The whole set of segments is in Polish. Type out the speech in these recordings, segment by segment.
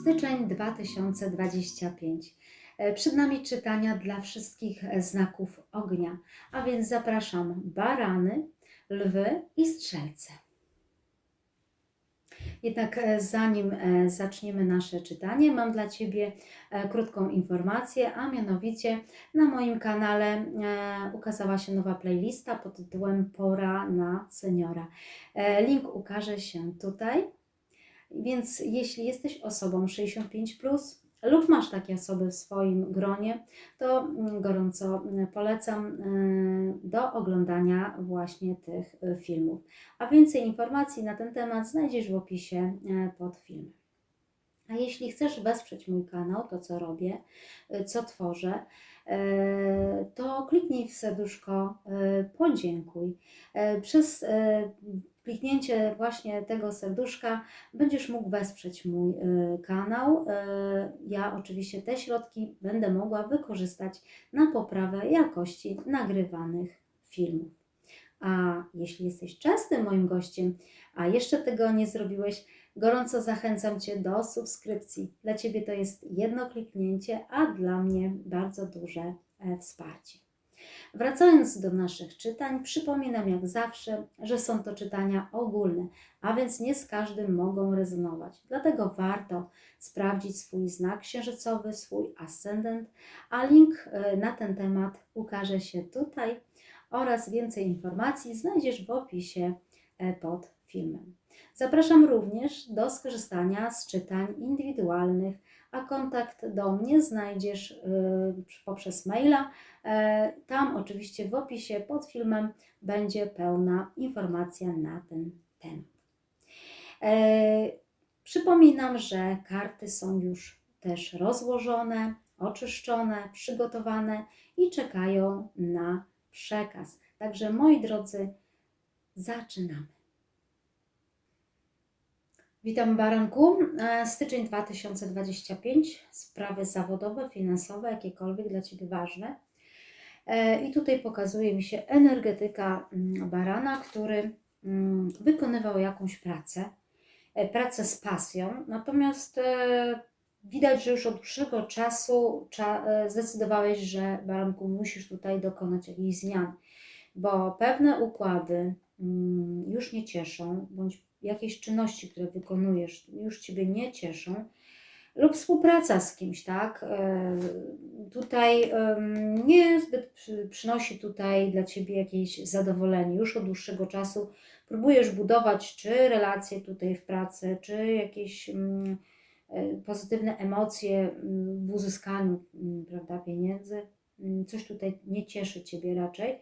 Styczeń 2025. E, Przed nami czytania dla wszystkich znaków ognia, a więc zapraszam barany, lwy i strzelce. Jednak e, zanim e, zaczniemy nasze czytanie, mam dla Ciebie krótką informację, a mianowicie na moim kanale ukazała się nowa playlista pod tytułem Pora na seniora. Link ukaże się tutaj. Więc jeśli jesteś osobą 65 plus lub masz takie osoby w swoim gronie, to mm, gorąco mm, polecam y, do oglądania właśnie tych y, filmów. A więcej informacji na ten temat znajdziesz w opisie y, pod filmem. A jeśli chcesz wesprzeć mój kanał, to co robię, co tworzę, to kliknij w serduszko, podziękuj. Przez kliknięcie właśnie tego serduszka będziesz mógł wesprzeć mój y, kanał. Y, Ja oczywiście te środki będę mogła wykorzystać na poprawę jakości nagrywanych filmów. A jeśli jesteś częstym moim gościem, a jeszcze tego nie zrobiłeś, gorąco zachęcam Cię do subskrypcji. Dla Ciebie to jest jedno kliknięcie, a dla mnie bardzo duże e, wsparcie. Wracając do naszych czytań, przypominam jak zawsze, że są to czytania ogólne, a więc nie z każdym mogą rezonować. Dlatego warto sprawdzić swój znak księżycowy, swój ascendent, a link e, na ten temat ukaże się tutaj oraz więcej informacji znajdziesz w opisie e, pod filmem. Zapraszam również do skorzystania z czytań indywidualnych, a kontakt do mnie znajdziesz y, poprzez maila. E, Tam oczywiście w opisie pod filmem będzie pełna informacja na ten temat. E, Przypominam, że karty są już też rozłożone, oczyszczone, przygotowane i czekają na przekaz. Także moi drodzy, zaczynamy. Witam Baranku. E, Styczeń 2025. Sprawy zawodowe, finansowe, jakiekolwiek dla Ciebie ważne. E, I tutaj pokazuje mi się energetyka mm, barana, który mm, wykonywał jakąś pracę, e, pracę z pasją. Natomiast widać, że już od dłuższego czasu cza, zdecydowałeś, że baranku musisz tutaj dokonać jakichś zmian, bo pewne układy mm, już nie cieszą, bądź jakieś czynności, które wykonujesz, już Ciebie nie cieszą, lub współpraca z kimś, tak? E, Tutaj em, niezbyt przy- przynosi tutaj dla Ciebie jakieś zadowolenie. Już od dłuższego czasu próbujesz budować czy relacje tutaj w pracy, czy jakieś mm, e, pozytywne emocje mm, w uzyskaniu mm, prawda, pieniędzy. Coś tutaj nie cieszy Ciebie raczej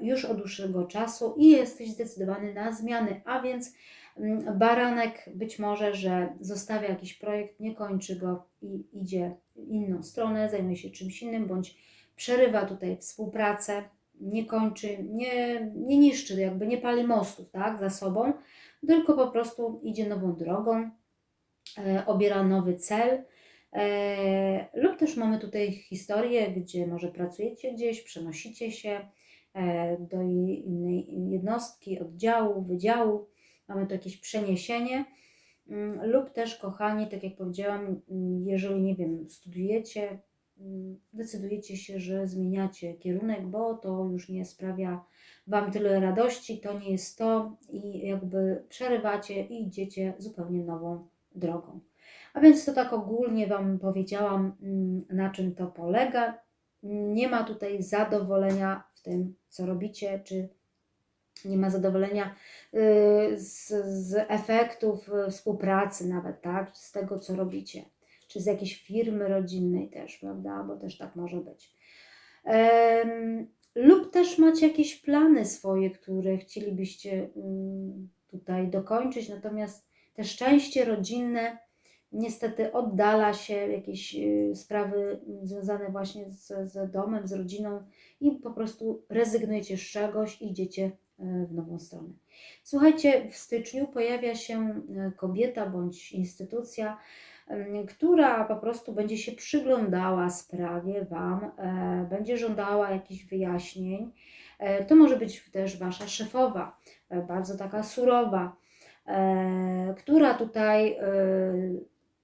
już od dłuższego czasu i jesteś zdecydowany na zmiany, a więc mm, baranek być może, że zostawia jakiś projekt, nie kończy go i idzie w inną stronę, zajmuje się czymś innym, bądź przerywa tutaj współpracę, nie kończy, nie, nie niszczy, jakby nie pali mostów tak, za sobą, tylko po prostu idzie nową drogą, e, obiera nowy cel. E, lub też mamy tutaj historię, gdzie może pracujecie gdzieś, przenosicie się e, do i- innej jednostki, oddziału, wydziału, mamy tu jakieś przeniesienie. Mm, Lub też, kochani, tak jak powiedziałam, mm, jeżeli nie wiem, studiujecie, mm, decydujecie się, że zmieniacie kierunek, bo to już nie sprawia Wam tyle radości, to nie jest to i jakby przerywacie i idziecie zupełnie nową drogą. A więc to tak ogólnie Wam powiedziałam, na czym to polega. Nie ma tutaj zadowolenia tym, co robicie, czy nie ma zadowolenia y, z, z efektów y, współpracy, nawet tak, z tego, co robicie, czy z jakiejś firmy rodzinnej też, prawda, bo też tak może być. Lub też macie jakieś plany swoje, które chcielibyście mm, tutaj dokończyć, natomiast te szczęście rodzinne niestety oddala się jakieś y, sprawy związane właśnie z, z domem, z rodziną i po prostu rezygnujecie z czegoś i idziecie y, w nową stronę. Słuchajcie, w styczniu pojawia się y, kobieta bądź instytucja, która po prostu będzie się przyglądała sprawie Wam, e, będzie żądała jakichś wyjaśnień. E, To może być też Wasza szefowa, e, bardzo taka surowa, która tutaj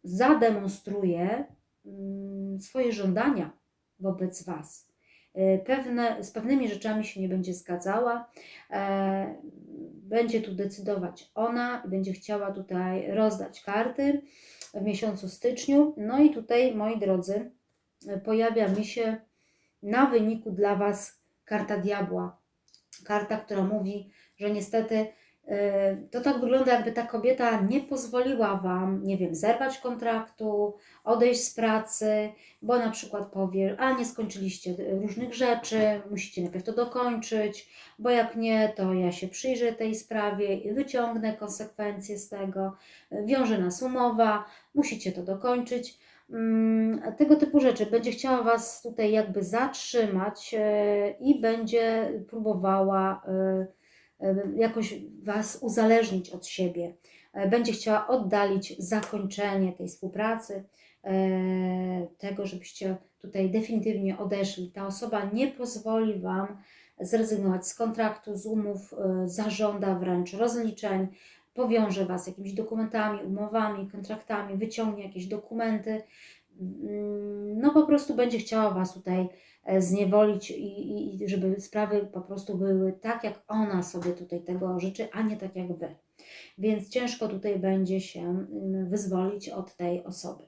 zademonstruje mm, swoje żądania wobec Was. E, Pewne, z pewnymi rzeczami się nie będzie zgadzała, e, będzie tu decydować ona, będzie chciała tutaj rozdać karty w miesiącu styczniu. No i tutaj, moi drodzy, e, pojawia mi się na wyniku dla Was karta diabła. Karta, która mówi, że niestety to tak wygląda, jakby ta kobieta nie pozwoliła Wam, nie wiem, zerwać kontraktu, odejść z pracy, bo na przykład powie, a nie skończyliście różnych rzeczy, musicie najpierw to dokończyć, bo jak nie, to ja się przyjrzę tej sprawie i wyciągnę konsekwencje z tego, wiąże nas umowa, musicie to dokończyć. Mm, Tego typu rzeczy. Będzie chciała Was tutaj jakby zatrzymać e, i będzie próbowała e, jakoś Was uzależnić od siebie. E, Będzie chciała oddalić zakończenie tej współpracy, e, tego, żebyście tutaj definitywnie odeszli. Ta osoba nie pozwoli Wam zrezygnować z kontraktu, z umów, e, zażąda wręcz rozliczeń, powiąże Was jakimiś dokumentami, umowami, kontraktami, wyciągnie jakieś dokumenty. Mm, No po prostu będzie chciała Was tutaj e, zniewolić i, i, żeby sprawy po prostu były tak, jak ona sobie tutaj tego życzy, a nie tak jak Wy. Więc ciężko tutaj będzie się mm, wyzwolić od tej osoby.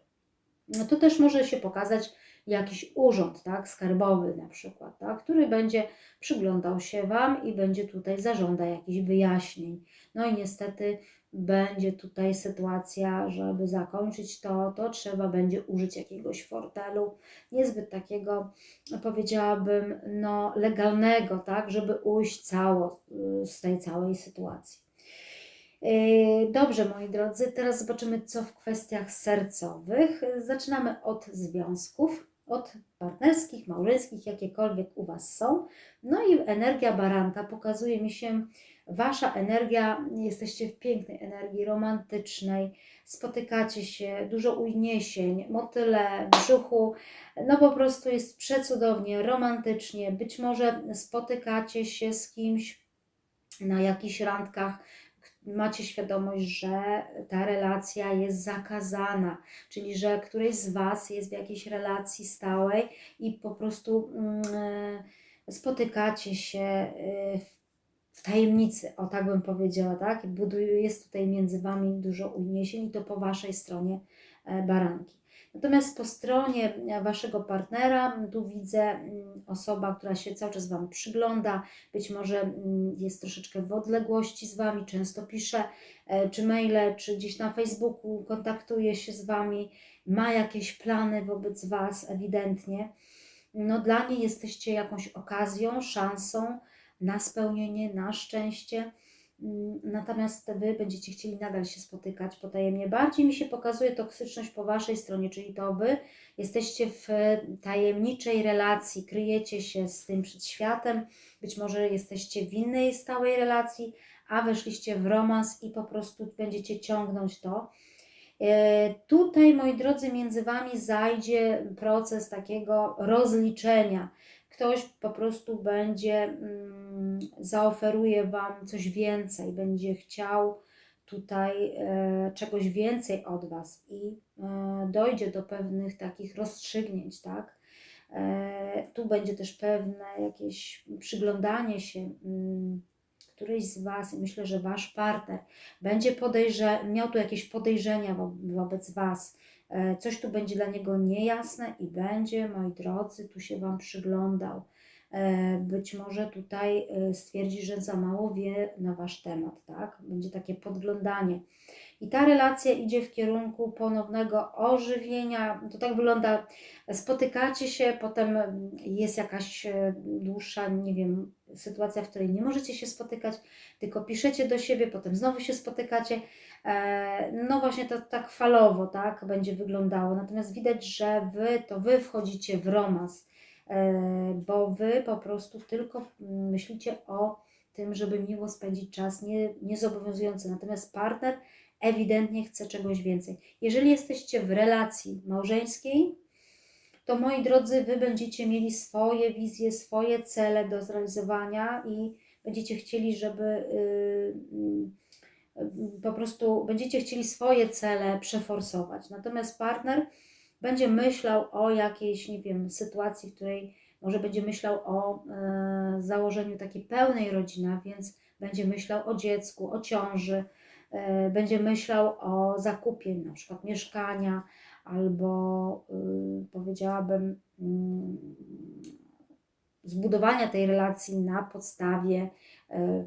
No to też może się pokazać jakiś urząd, tak, skarbowy na przykład, tak, który będzie przyglądał się Wam i będzie tutaj zażąda jakichś wyjaśnień. No i niestety będzie tutaj sytuacja, żeby zakończyć to, to trzeba będzie użyć jakiegoś fortelu, niezbyt takiego, powiedziałabym, no legalnego, tak, żeby ujść cało y, z tej całej sytuacji. Yy, Dobrze, moi drodzy, teraz zobaczymy, co w kwestiach sercowych. Zaczynamy od związków, od partnerskich, małżeńskich, jakiekolwiek u Was są. No i energia baranka pokazuje mi się, Wasza energia, jesteście w pięknej energii romantycznej, spotykacie się, dużo uniesień, motyle w brzuchu, no po prostu jest przecudownie, romantycznie. Być może spotykacie się z kimś na jakichś randkach, macie świadomość, że ta relacja jest zakazana, czyli że któryś z Was jest w jakiejś relacji stałej i po prostu mm, spotykacie się w w tajemnicy, o tak bym powiedziała, tak? Buduje, jest tutaj między Wami dużo uniesień i to po Waszej stronie e, baranki. Natomiast po stronie e, Waszego partnera, tu widzę mm, osoba, która się cały czas Wam przygląda, być może mm, jest troszeczkę w odległości z Wami, często pisze, e, czy maile, czy gdzieś na Facebooku kontaktuje się z Wami, ma jakieś plany wobec Was ewidentnie. No dla niej jesteście jakąś okazją, szansą, na spełnienie, na szczęście. Mm, Natomiast Wy będziecie chcieli nadal się spotykać potajemnie. Bardziej mi się pokazuje toksyczność po Waszej stronie, czyli to Wy jesteście w tajemniczej relacji, kryjecie się z tym przed światem, być może jesteście w innej stałej relacji, a weszliście w romans i po prostu będziecie ciągnąć to. E, Tutaj, moi drodzy, między Wami zajdzie proces takiego rozliczenia. Ktoś po prostu będzie, mm, zaoferuje Wam coś więcej, będzie chciał tutaj e, czegoś więcej od Was i e, dojdzie do pewnych takich rozstrzygnięć, tak? E, tu będzie też pewne jakieś przyglądanie się mm, któryś z Was, myślę, że Wasz partner będzie podejrze, miał tu jakieś podejrzenia wo wobec Was, coś tu będzie dla niego niejasne i będzie, moi drodzy, tu się Wam przyglądał. E, Być może tutaj e, stwierdzi, że za mało wie na Wasz temat, tak? Będzie takie podglądanie. I ta relacja idzie w kierunku ponownego ożywienia. To tak wygląda, spotykacie się, potem jest jakaś e, dłuższa, nie wiem, sytuacja, w której nie możecie się spotykać, tylko piszecie do siebie, potem znowu się spotykacie. E, No właśnie to tak falowo, tak, będzie wyglądało. Natomiast widać, że Wy, to Wy wchodzicie w romans, e, bo Wy po prostu tylko myślicie o tym, żeby miło spędzić czas, nie, niezobowiązujący. Natomiast partner ewidentnie chce czegoś więcej. Jeżeli jesteście w relacji małżeńskiej, to moi drodzy, Wy będziecie mieli swoje wizje, swoje cele do zrealizowania i będziecie chcieli, żeby y, po prostu będziecie chcieli swoje cele przeforsować. Natomiast partner będzie myślał o jakiejś, nie wiem, sytuacji, w której może będzie myślał o e, założeniu takiej pełnej rodziny, a więc będzie myślał o dziecku, o ciąży, e, będzie myślał o zakupie na przykład mieszkania albo y, powiedziałabym mm, zbudowania tej relacji na podstawie e,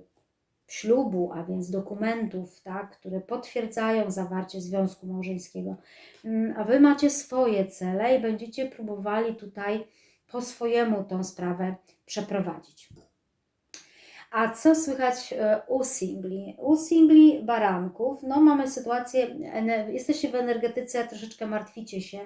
ślubu, a więc dokumentów, tak, które potwierdzają zawarcie związku małżeńskiego. Mm, A wy macie swoje cele i będziecie próbowali tutaj po swojemu tą sprawę przeprowadzić. A co słychać e, u singli? U singli baranków, no mamy sytuację, jesteście w energetyce, troszeczkę martwicie się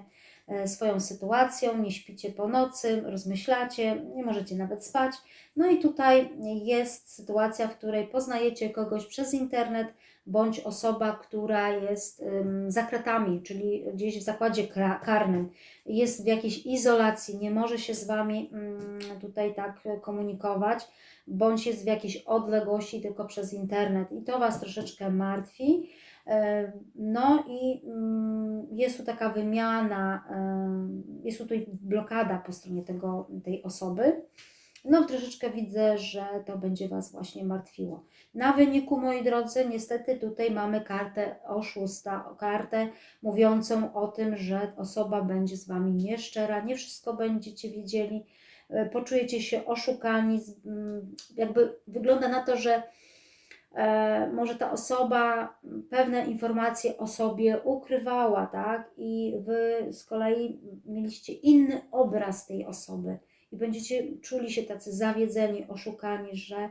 swoją sytuacją, nie śpicie po nocy, rozmyślacie, nie możecie nawet spać. No i tutaj jest sytuacja, w której poznajecie kogoś przez internet, bądź osoba, która jest za kratami, czyli gdzieś w zakładzie karnym, jest w jakiejś izolacji, nie może się z Wami ym, tutaj tak komunikować, bądź jest w jakiejś odległości tylko przez internet i to Was troszeczkę martwi. No i mm, jest tu taka wymiana, jest tutaj blokada po stronie tego, tej osoby. No, troszeczkę widzę, że to będzie Was właśnie martwiło. Na wyniku, moi drodzy, niestety tutaj mamy kartę oszusta, kartę mówiącą o tym, że osoba będzie z Wami nieszczera, nie wszystko będziecie wiedzieli, e, poczujecie się oszukani, jakby wygląda na to, że może ta osoba pewne informacje o sobie ukrywała, tak? I Wy z kolei mieliście inny obraz tej osoby i będziecie czuli się tacy zawiedzeni, oszukani, że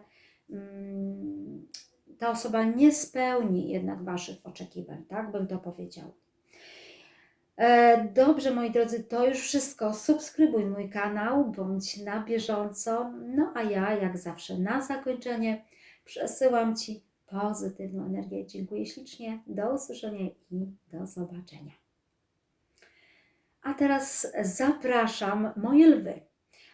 mm, ta osoba nie spełni jednak Waszych oczekiwań, tak bym to powiedział. E, Dobrze, moi drodzy, to już wszystko. Subskrybuj mój kanał, bądź na bieżąco. No a ja, jak zawsze, na zakończenie przesyłam Ci pozytywną energię. Dziękuję ślicznie. Do usłyszenia i do zobaczenia. A teraz zapraszam moje lwy.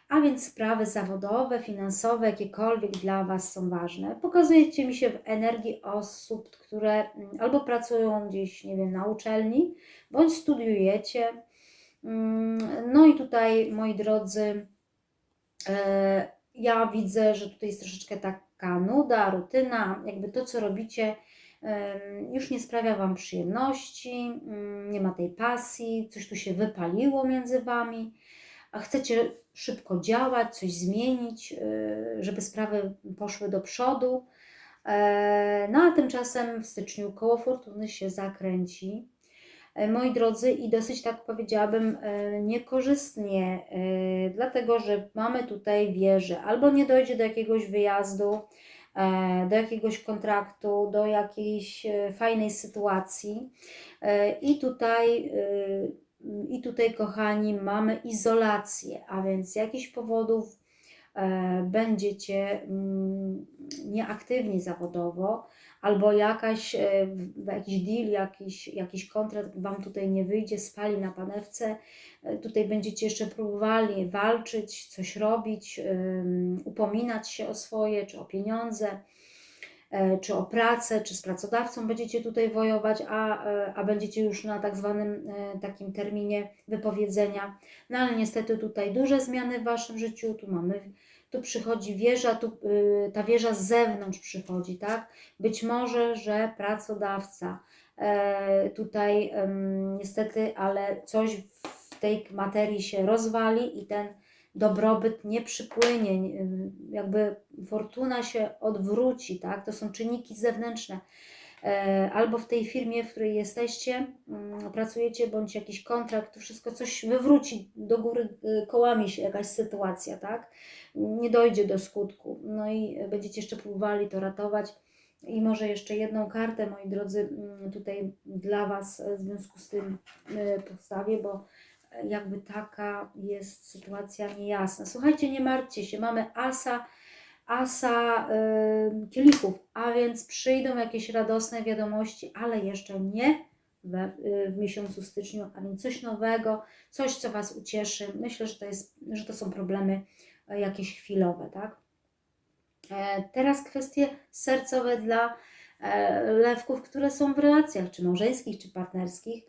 A więc sprawy zawodowe, finansowe, jakiekolwiek dla Was są ważne. Pokazujecie mi się w energii osób, które mm, albo pracują gdzieś, nie wiem, na uczelni, bądź studiujecie. Mm, No i tutaj, moi drodzy, e, ja widzę, że tutaj jest troszeczkę taka nuda, rutyna, jakby to, co robicie, już nie sprawia Wam przyjemności, mm, nie ma tej pasji, coś tu się wypaliło między Wami, a chcecie szybko działać, coś zmienić, y, żeby sprawy poszły do przodu. E, No a tymczasem w styczniu koło fortuny się zakręci. E, Moi drodzy, i dosyć tak powiedziałabym e, niekorzystnie, e, dlatego że mamy tutaj wieżę, albo nie dojdzie do jakiegoś wyjazdu, do jakiegoś kontraktu, do jakiejś fajnej sytuacji. I tutaj, i tutaj, kochani, mamy izolację, a więc z jakichś powodów będziecie mm, nieaktywni zawodowo, albo jakaś, e, jakiś deal, jakiś, jakiś kontrakt Wam tutaj nie wyjdzie, spali na panewce. E, Tutaj będziecie jeszcze próbowali walczyć, coś robić, upominać się o swoje, czy o pieniądze, e, czy o pracę, czy z pracodawcą będziecie tutaj wojować, a, e, a będziecie już na tak zwanym e, takim terminie wypowiedzenia. No ale niestety tutaj duże zmiany w Waszym życiu, tu mamy, tu przychodzi wieża, tu y, ta wieża z zewnątrz przychodzi, tak? Być może, że pracodawca e, tutaj niestety, ale coś w tej materii się rozwali i ten dobrobyt nie przypłynie, nie- jakby fortuna się odwróci, tak? To są czynniki zewnętrzne. E, Albo w tej firmie, w której jesteście, mm, pracujecie, bądź jakiś kontrakt, to wszystko coś wywróci do góry y, kołami się jakaś sytuacja, tak? Nie dojdzie do skutku. No i będziecie jeszcze próbowali to ratować. I może jeszcze jedną kartę, moi drodzy, mm, tutaj dla Was w związku z tym e, postawię, bo jakby taka jest sytuacja niejasna. Słuchajcie, nie martwcie się, mamy asa, asa y, kielichów, a więc przyjdą jakieś radosne wiadomości, ale jeszcze nie we, y, w miesiącu styczniu, a więc coś nowego, coś, co Was ucieszy. Myślę, że to, jest, że to są problemy e, jakieś chwilowe, tak? E, Teraz kwestie sercowe dla e, lewków, które są w relacjach, czy małżeńskich, czy partnerskich.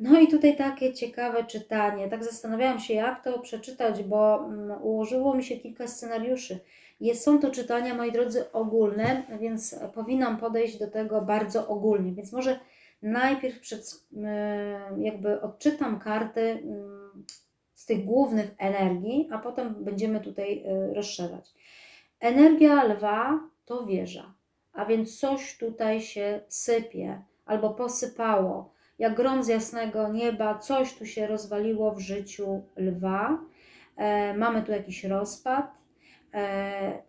No i tutaj takie ciekawe czytanie. Tak zastanawiałam się, jak to przeczytać, bo mm, ułożyło mi się kilka scenariuszy. Jest, są to czytania, moi drodzy, ogólne, więc powinnam podejść do tego bardzo ogólnie. Więc może najpierw przed, mm, jakby odczytam karty mm, z tych głównych energii, a potem będziemy tutaj y, rozszerzać. Energia lwa to wieża, a więc coś tutaj się sypie albo posypało. Jak grom z jasnego nieba, coś tu się rozwaliło w życiu lwa. E, mamy tu jakiś rozpad. E,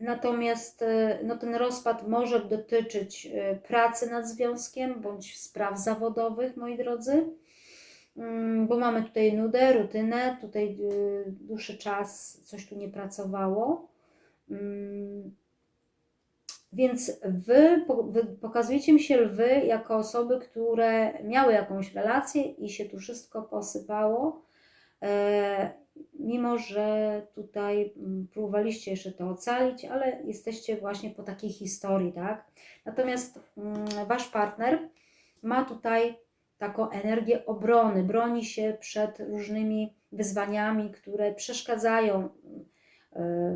natomiast e, no, ten rozpad może dotyczyć e, pracy nad związkiem bądź spraw zawodowych, moi drodzy Mm, bo mamy tutaj nudę, rutynę, tutaj y, dłuższy czas coś tu nie pracowało. Mm, więc wy, wy pokazujecie mi się lwy jako osoby, które miały jakąś relację i się tu wszystko posypało, e, mimo że tutaj mm, próbowaliście jeszcze to ocalić, ale jesteście właśnie po takiej historii, tak? Natomiast wasz partner ma tutaj taką energię obrony, broni się przed różnymi wyzwaniami, które przeszkadzają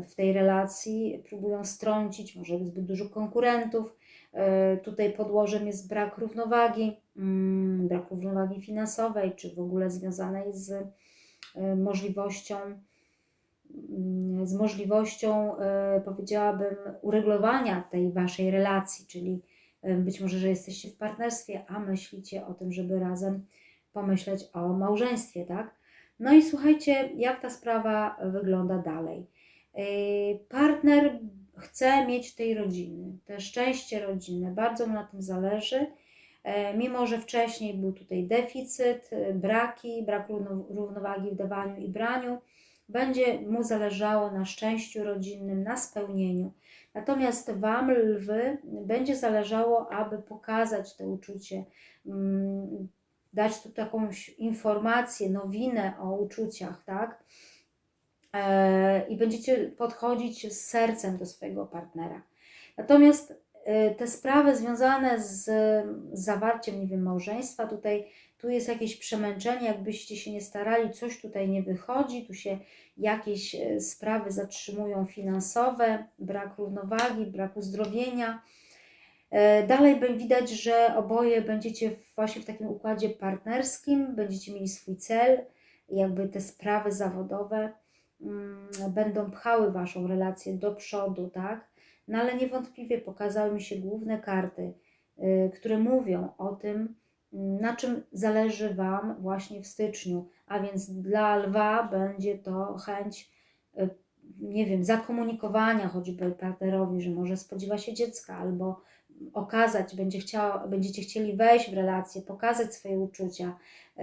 w tej relacji, próbują strącić, może zbyt dużo konkurentów. E, tutaj podłożem jest brak równowagi, mm, brak równowagi finansowej, czy w ogóle związanej z e, możliwością, mm, z możliwością, powiedziałabym, uregulowania tej waszej relacji, czyli być może, że jesteście w partnerstwie, a myślicie o tym, żeby razem pomyśleć o małżeństwie, tak? No i słuchajcie, jak ta sprawa wygląda dalej. Yy, partner chce mieć tej rodziny, te szczęście rodzinne, bardzo mu na tym zależy. Yy, mimo, że wcześniej był tutaj deficyt, yy, braki, brak równowagi w dawaniu i braniu, będzie mu zależało na szczęściu rodzinnym, na spełnieniu. Natomiast Wam, lwy, będzie zależało, aby pokazać to uczucie, mm, dać tu jakąś informację, nowinę o uczuciach, tak? E, I będziecie podchodzić z sercem do swojego partnera. Natomiast e, te sprawy związane z zawarciem, nie wiem, małżeństwa, tutaj tu jest jakieś przemęczenie, jakbyście się nie starali, coś tutaj nie wychodzi, tu się jakieś e, sprawy zatrzymują finansowe, brak równowagi, brak uzdrowienia. Dalej widać, że oboje będziecie właśnie w takim układzie partnerskim, będziecie mieli swój cel, jakby te sprawy zawodowe będą pchały Waszą relację do przodu, tak? No ale niewątpliwie pokazały mi się główne karty, e, które mówią o tym, na czym zależy Wam właśnie w styczniu. A więc dla lwa będzie to chęć, y, nie wiem, zakomunikowania choćby partnerowi, że może spodziewa się dziecka, albo okazać, będzie chciał, będziecie chcieli wejść w relację, pokazać swoje uczucia, y,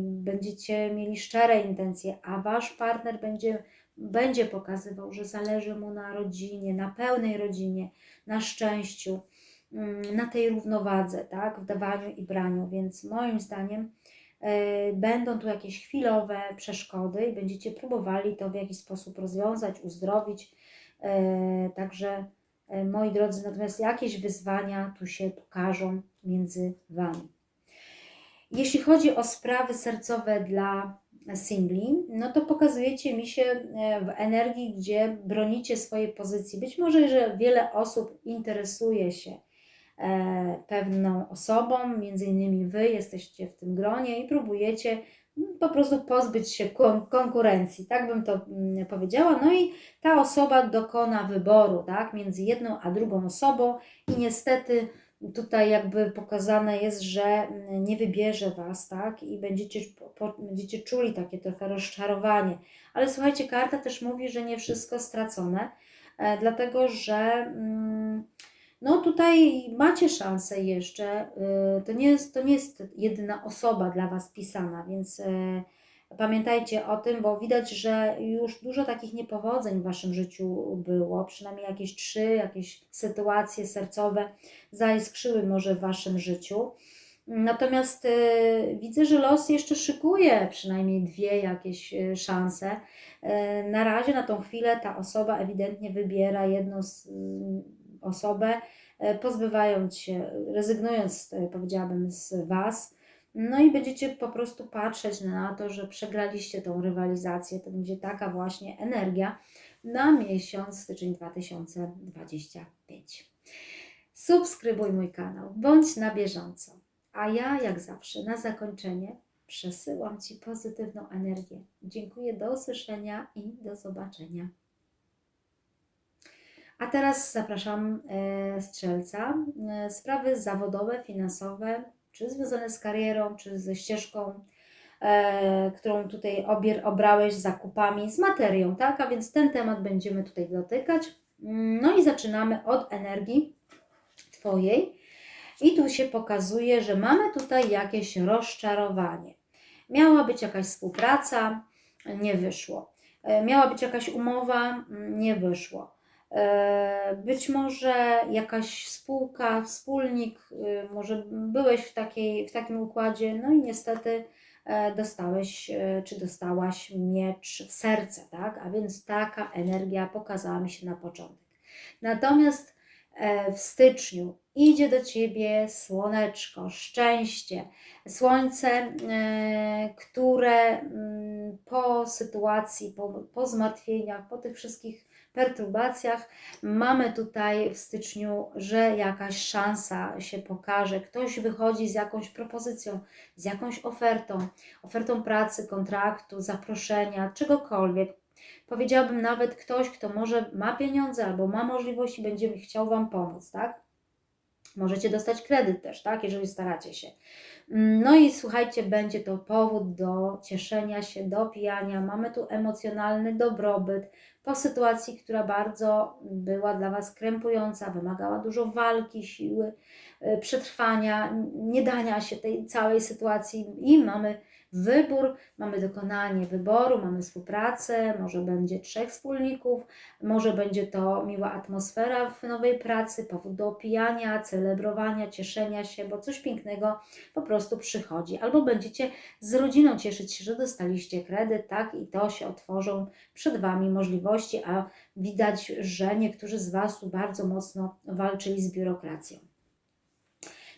będziecie mieli szczere intencje, a Wasz partner będzie, będzie pokazywał, że zależy mu na rodzinie, na pełnej rodzinie, na szczęściu Mm, na tej równowadze, tak, w dawaniu i braniu, więc moim zdaniem e, będą tu jakieś chwilowe przeszkody i będziecie próbowali to w jakiś sposób rozwiązać, uzdrowić. E, także e, moi drodzy, natomiast jakieś wyzwania tu się pokażą między Wami. Jeśli chodzi o sprawy sercowe dla singli, no to pokazujecie mi się w energii, gdzie bronicie swojej pozycji. Być może, że wiele osób interesuje się E, pewną osobą, między innymi Wy jesteście w tym gronie i próbujecie po prostu pozbyć się konkurencji, tak bym to mm, powiedziała. No i ta osoba dokona wyboru, tak, między jedną a drugą osobą i niestety tutaj jakby pokazane jest, że mm, nie wybierze Was, tak, i będziecie, będziecie czuli takie trochę rozczarowanie. Ale słuchajcie, karta też mówi, że nie wszystko stracone, e, dlatego że... Mm, no tutaj macie szansę jeszcze. Y, to nie jest, to nie jest jedyna osoba dla Was pisana, więc y, pamiętajcie o tym, bo widać, że już dużo takich niepowodzeń w Waszym życiu było, przynajmniej jakieś trzy, jakieś sytuacje sercowe zaiskrzyły może w Waszym życiu. Natomiast y, widzę, że los jeszcze szykuje przynajmniej dwie jakieś y, szanse. Y, na razie, na tą chwilę, ta osoba ewidentnie wybiera jedną z, osobę, e, pozbywając się, rezygnując, e, powiedziałabym, z Was. No i będziecie po prostu patrzeć na to, że przegraliście tą rywalizację. To będzie taka właśnie energia na miesiąc styczeń 2025. Subskrybuj mój kanał, bądź na bieżąco. A ja, jak zawsze, na zakończenie przesyłam Ci pozytywną energię. Dziękuję, do usłyszenia i do zobaczenia. A teraz zapraszam e, strzelca. E, sprawy zawodowe, finansowe, czy związane z karierą, czy ze ścieżką, e, którą tutaj obier, obrałeś, zakupami, z materią, tak? A więc ten temat będziemy tutaj dotykać. No i zaczynamy od energii Twojej. I tu się pokazuje, że mamy tutaj jakieś rozczarowanie. Miała być jakaś współpraca, nie wyszło. Miała być jakaś umowa, nie wyszło. E, Być może jakaś spółka, wspólnik, y, może byłeś w, takiej, w takim układzie, no i niestety e, dostałeś e, czy dostałaś miecz w serce, tak? A więc taka energia pokazała mi się na początek. Natomiast w styczniu idzie do ciebie słoneczko, szczęście, słońce, które mm, po sytuacji, po, po zmartwieniach, po tych wszystkich perturbacjach mamy tutaj w styczniu, że jakaś szansa się pokaże, ktoś wychodzi z jakąś propozycją, z jakąś ofertą, ofertą pracy, kontraktu, zaproszenia, czegokolwiek. Powiedziałabym nawet ktoś, kto może ma pieniądze albo ma możliwości, będzie chciał Wam pomóc, tak? Możecie dostać kredyt też, tak, jeżeli staracie się. No i słuchajcie, będzie to powód do cieszenia się, do pijania. Mamy tu emocjonalny dobrobyt po sytuacji, która bardzo była dla Was krępująca, wymagała dużo walki, siły, y, przetrwania, nie dania się tej całej sytuacji. I mamy wybór, mamy dokonanie wyboru, mamy współpracę, może będzie trzech wspólników, może będzie to miła atmosfera w nowej pracy, powód do opijania, celebrowania, cieszenia się, bo coś pięknego po prostu przychodzi. Albo będziecie z rodziną cieszyć się, że dostaliście kredyt, tak, i to się otworzą przed Wami możliwości, a widać, że niektórzy z Was bardzo mocno walczyli z biurokracją.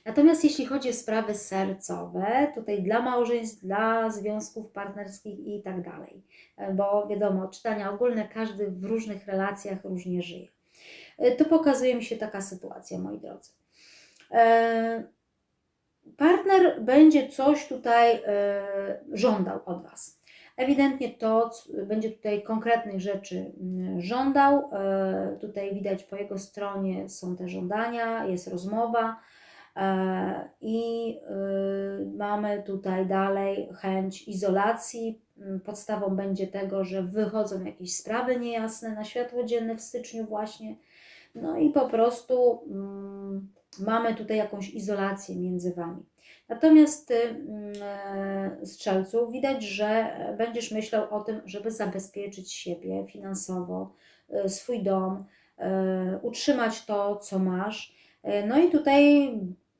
Natomiast jeśli chodzi o sprawy sercowe, tutaj dla małżeństw, dla związków partnerskich i tak dalej, bo wiadomo, czytania ogólne, każdy w różnych relacjach różnie żyje. To pokazuje mi się taka sytuacja, moi drodzy. E, partner będzie coś tutaj e, żądał od Was. Ewidentnie to będzie tutaj konkretnych rzeczy mm, żądał. E, tutaj widać po jego stronie są te żądania, jest rozmowa E, I y, mamy tutaj dalej chęć izolacji. Mm, podstawą będzie tego, że wychodzą jakieś sprawy niejasne na światło dzienne w styczniu właśnie. No i po prostu mm, mamy tutaj jakąś izolację między Wami. Natomiast Ty, mm, e, strzelcu, widać, że będziesz myślał o tym, żeby zabezpieczyć siebie finansowo, e, swój dom, utrzymać to, co masz. No i tutaj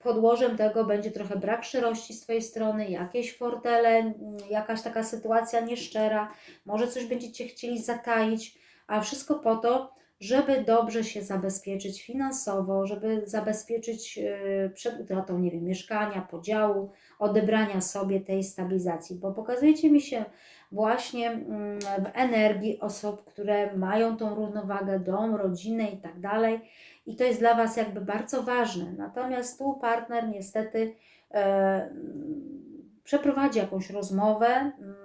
podłożem tego będzie trochę brak szczerości z Twojej strony, jakieś fortele, jakaś taka sytuacja nieszczera, może coś będziecie chcieli zataić, a wszystko po to, żeby dobrze się zabezpieczyć finansowo, żeby zabezpieczyć y, przed utratą, nie wiem, mieszkania, podziału, odebrania sobie tej stabilizacji, bo pokazujecie mi się właśnie mm, w energii osób, które mają tą równowagę, dom, rodzinę i tak dalej i to jest dla Was jakby bardzo ważne. Natomiast tu partner niestety e, przeprowadzi jakąś rozmowę. Mm,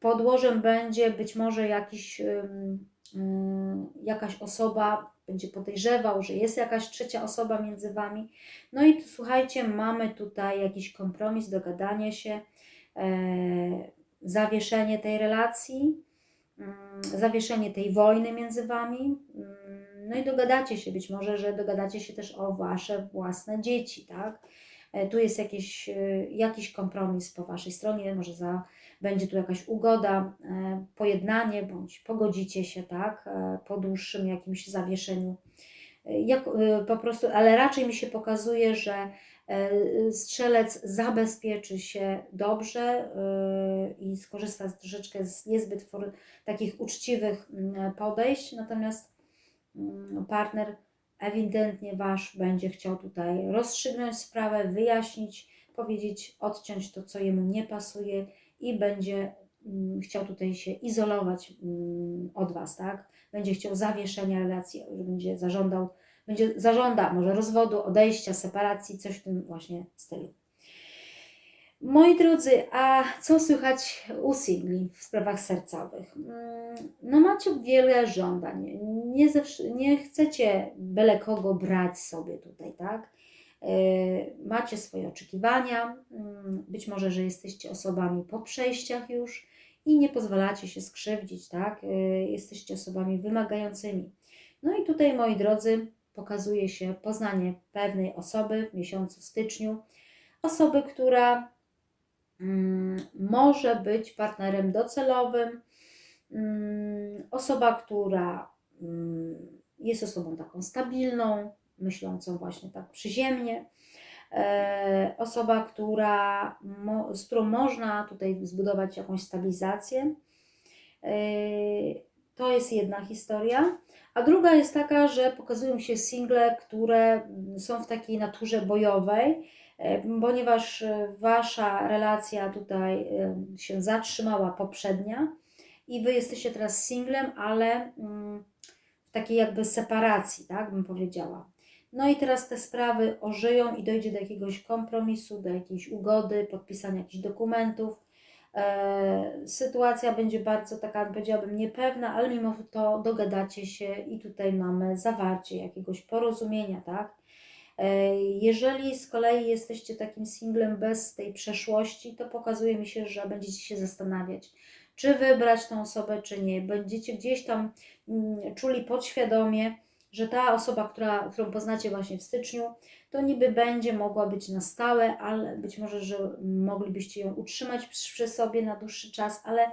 podłożem będzie być może jakiś, jakaś osoba, będzie podejrzewał, że jest jakaś trzecia osoba między Wami. No i tu, słuchajcie, mamy tutaj jakiś kompromis, dogadanie się, e, zawieszenie tej relacji, mm, zawieszenie tej wojny między Wami mm, no i dogadacie się, być może, że dogadacie się też o wasze własne dzieci, tak? E, tu jest jakiś, e, jakiś kompromis po waszej stronie, może za, będzie tu jakaś ugoda, e, pojednanie, bądź pogodzicie się, tak? Po dłuższym jakimś zawieszeniu. Jak, po prostu, ale raczej mi się pokazuje, że strzelec zabezpieczy się dobrze i skorzysta troszeczkę z niezbyt takich uczciwych mm, podejść, natomiast partner ewidentnie Wasz będzie chciał tutaj rozstrzygnąć sprawę, wyjaśnić, powiedzieć, odciąć to, co jemu nie pasuje i będzie mm, chciał tutaj się izolować mm, od Was, tak? Będzie chciał zawieszenia relacji, będzie zażądał, będzie zażąda może rozwodu, odejścia, separacji, coś w tym właśnie stylu. Moi drodzy, a co słychać u singli w sprawach sercowych? Mm, No macie wiele żądań. Nie, zawsze, nie chcecie byle kogo brać sobie tutaj, tak? E, Macie swoje oczekiwania. mm, Być może, że jesteście osobami po przejściach już i nie pozwalacie się skrzywdzić, tak? E, Jesteście osobami wymagającymi. No i tutaj, moi drodzy, pokazuje się poznanie pewnej osoby w miesiącu styczniu. Osoby, która może być partnerem docelowym, mm, osoba, która mm, jest osobą taką stabilną, myślącą właśnie tak przyziemnie, e, osoba, która, z którą można tutaj zbudować jakąś stabilizację. E, to jest jedna historia. A druga jest taka, że pokazują się single, które mm, są w takiej naturze bojowej, ponieważ e, wasza relacja tutaj się zatrzymała poprzednia i wy jesteście teraz singlem, ale mm, w takiej jakby separacji, tak bym powiedziała. No i teraz te sprawy ożyją i dojdzie do jakiegoś kompromisu, do jakiejś ugody, podpisania jakichś dokumentów. E, sytuacja będzie bardzo taka, powiedziałabym, niepewna, ale mimo to dogadacie się i tutaj mamy zawarcie jakiegoś porozumienia, tak? Jeżeli z kolei jesteście takim singlem bez tej przeszłości, to pokazuje mi się, że będziecie się zastanawiać, czy wybrać tą osobę, czy nie. Będziecie gdzieś tam mm, czuli podświadomie, że ta osoba, która, którą poznacie właśnie w styczniu, to niby będzie mogła być na stałe, ale być może, że moglibyście ją utrzymać przy przy sobie na dłuższy czas, ale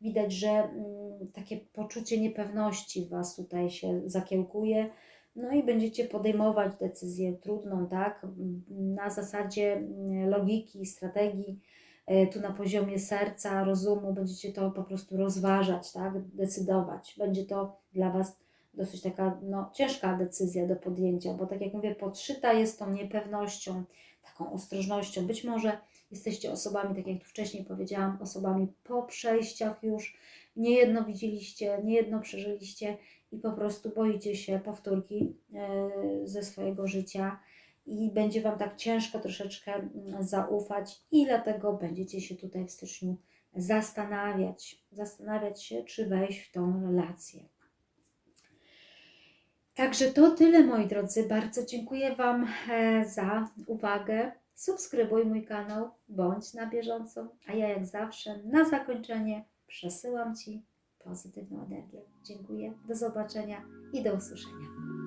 widać, że mm, takie poczucie niepewności w Was tutaj się zakiełkuje. No i będziecie podejmować decyzję trudną, tak? Na zasadzie mm, logiki, strategii, e, tu na poziomie serca, rozumu, będziecie to po prostu rozważać, tak? Decydować. Będzie to dla Was dosyć taka no, ciężka decyzja do podjęcia, bo tak jak mówię, podszyta jest tą niepewnością, taką ostrożnością. Być może jesteście osobami, tak jak tu wcześniej powiedziałam, osobami po przejściach już, niejedno widzieliście, niejedno przeżyliście i po prostu boicie się powtórki e, ze swojego życia i będzie Wam tak ciężko troszeczkę mm, zaufać i dlatego będziecie się tutaj w styczniu zastanawiać, zastanawiać się, czy wejść w tą relację. Także to tyle, moi drodzy. Bardzo dziękuję Wam e, za uwagę. Subskrybuj mój kanał, bądź na bieżąco. A ja, jak zawsze, na zakończenie przesyłam Ci pozytywną energię. Dziękuję, do zobaczenia i do usłyszenia.